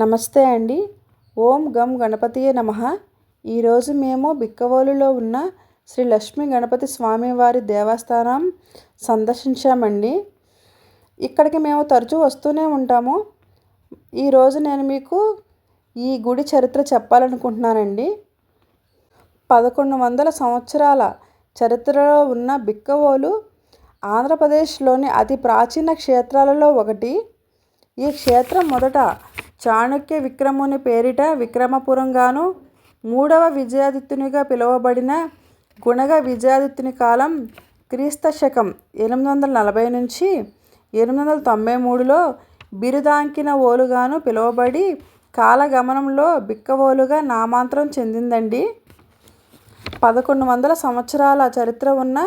నమస్తే అండి. ఓం గం గణపతియే నమ. ఈరోజు మేము బిక్కవోలులో ఉన్న శ్రీ లక్ష్మీ గణపతి స్వామివారి దేవస్థానం సందర్శించామండి. ఇక్కడికి మేము తరచూ వస్తూనే ఉంటాము. ఈరోజు నేను మీకు ఈ గుడి చరిత్ర చెప్పాలనుకుంటున్నానండి. పదకొండు వందల సంవత్సరాల చరిత్రలో ఉన్న బిక్కవోలు ఆంధ్రప్రదేశ్లోని అతి ప్రాచీన క్షేత్రాలలో ఒకటి. ఈ క్షేత్రం మొదట చాణక్య విక్రముని పేరిట విక్రమపురంగాను మూడవ విజయాదిత్యునిగా పిలువబడిన గుణగ విజయాదిత్యుని కాలం క్రీస్త శకం ఎనిమిది వందల నలభై నుంచి ఎనిమిది వందల తొంభై మూడులో బిరుదాంకిన ఓలుగాను పిలువబడి కాలగమనంలో బిక్కవోలుగా నామాంతరం చెందిందండి. పదకొండు వందల సంవత్సరాల చరిత్ర ఉన్న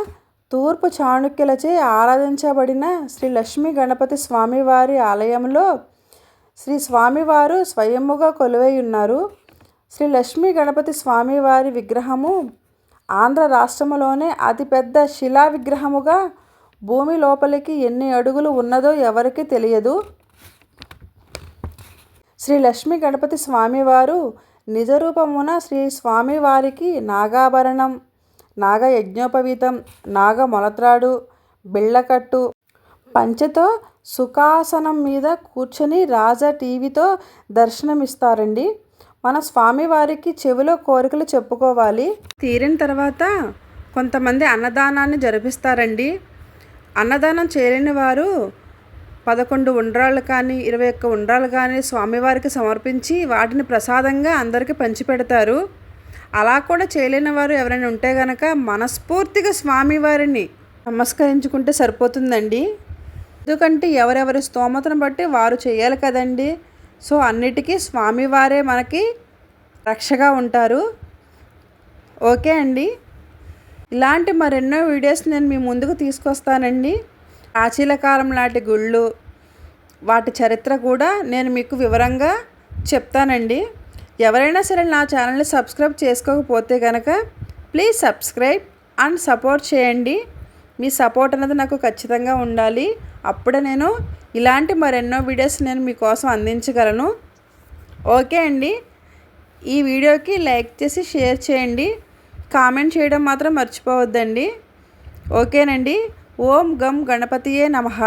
తూర్పు చాణుక్యులచే ఆరాధించబడిన శ్రీ లక్ష్మీ గణపతి స్వామివారి ఆలయంలో శ్రీ స్వామివారు స్వయముగా కొలువై ఉన్నారు శ్రీ లక్ష్మీ గణపతి స్వామివారి విగ్రహము ఆంధ్ర రాష్ట్రములోనే అతిపెద్ద శిలా విగ్రహముగా భూమి లోపలికి ఎన్ని అడుగులు ఉన్నదో ఎవరికి తెలియదు. శ్రీ లక్ష్మీ గణపతి స్వామివారు నిజరూపమున శ్రీ స్వామివారికి నాగాభరణం నాగ నాగమొలత్రాడు నాగ మొలత్రాడు బిళ్ళకట్టు పంచెతో సుఖాసనం మీద కూర్చొని రాజా టీవీతో దర్శనమిస్తారండి. మన స్వామివారికి చెవిలో కోరికలు చెప్పుకోవాలి. తీరిన తర్వాత కొంతమంది అన్నదానాన్ని జరిపిస్తారండి. అన్నదానం చేయలేని వారు పదకొండు ఉండ్రాళ్ళు కానీ ఇరవై ఒక్క ఉండ్రాలు కానీ స్వామివారికి సమర్పించి వాటిని ప్రసాదంగా అందరికీ పంచిపెడతారు. అలా కూడా చేయలేని వారు ఎవరైనా ఉంటే కనుక మనస్ఫూర్తిగా స్వామివారిని నమస్కరించుకుంటే సరిపోతుందండి. ఎందుకంటే ఎవరెవరి స్తోమతను బట్టి వారు చేయాలి కదండి. సో అన్నిటికీ స్వామివారే మనకి రక్షగా ఉంటారు. ఓకే అండి. ఇలాంటి మరెన్నో వీడియోస్ నేను మీ ముందుకు తీసుకొస్తానండి. ప్రాచీన కాలం లాంటి గుళ్ళు వాటి చరిత్ర కూడా నేను మీకు వివరంగా చెప్తానండి. ఎవరైనా సరే నా ఛానల్ని సబ్స్క్రైబ్ చేసుకోకపోతే కనుక ప్లీజ్ సబ్స్క్రైబ్ అండ్ సపోర్ట్ చేయండి. మీ సపోర్ట్ అనేది నాకు ఖచ్చితంగా ఉండాలి. అప్పుడే నేను ఇలాంటి మరెన్నో వీడియోస్ నేను మీకోసం అందించగలను. ఓకే అండి. ఈ వీడియోకి లైక్ చేసి షేర్ చేయండి. కామెంట్ చేయడం మాత్రం మర్చిపోవద్దండి. ఓకేనండి. ఓం గం గణపతియే నమః.